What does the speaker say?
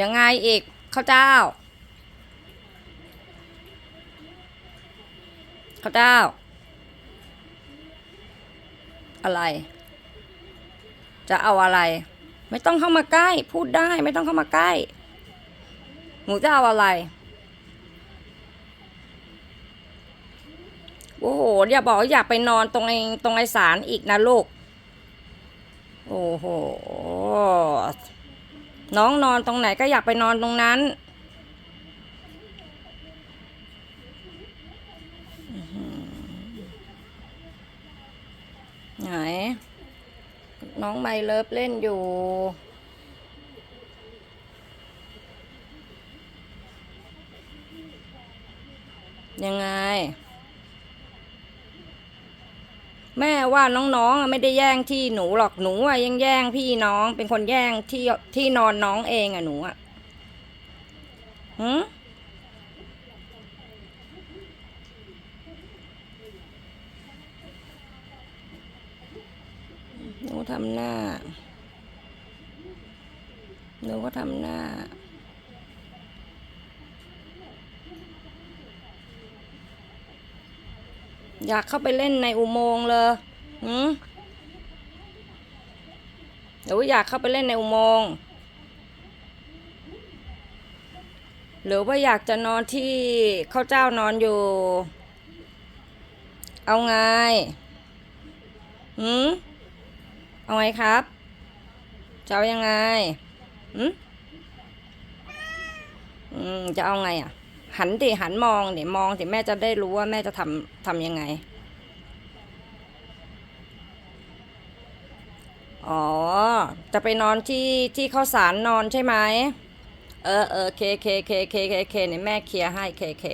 ยังไงอีกข้าวเจ้าข้าวเจ้า อะไร จะเอาอะไร ไม่ต้องเข้ามาใกล้ พูดได้ไม่ต้องเข้ามาใกล้ หนูจะเอาอะไรโอ้โหอย่าบอกว่าอยากไปนอนตรงไอ้ตรงไอ้สารอีกนะลูก โอ้โห น้องนอนตรงไหนก็อยากไปนอนตรงนั้น ไหน น้องไมเลิฟเล่นอยู่ยังไง แม่ว่าน้องๆไม่ได้แย่งที่หนูหรอกหนูอะยังแย่งพี่น้อง เป็นคนแย่งที่ที่นอนน้องเองอะหนูอะหืมหนูทำหน้าหนูก็ทำหน้า อยากเข้าไปเล่นในอุโมงค์เลยหืมหรือว่าอยากเข้าไปเล่นในอุโมงค์หรือว่าอยากจะนอนที่ข้าวเจ้านอนอยู่ เอาไงหืมเอาไงครับจะเอายังไงหืมอืมจะเอาไงอะ หันดิหันมองเดี๋ยวมองเดี๋ยวแม่จะได้รู้ว่าแม่จะทำทำยังไง อ๋อ จะไปนอนที่ที่ข้าวสารนอนใช่ไหม เออเออเคเคเคเคเคเคเนี่ยแม่เคลียร์ให้เคเค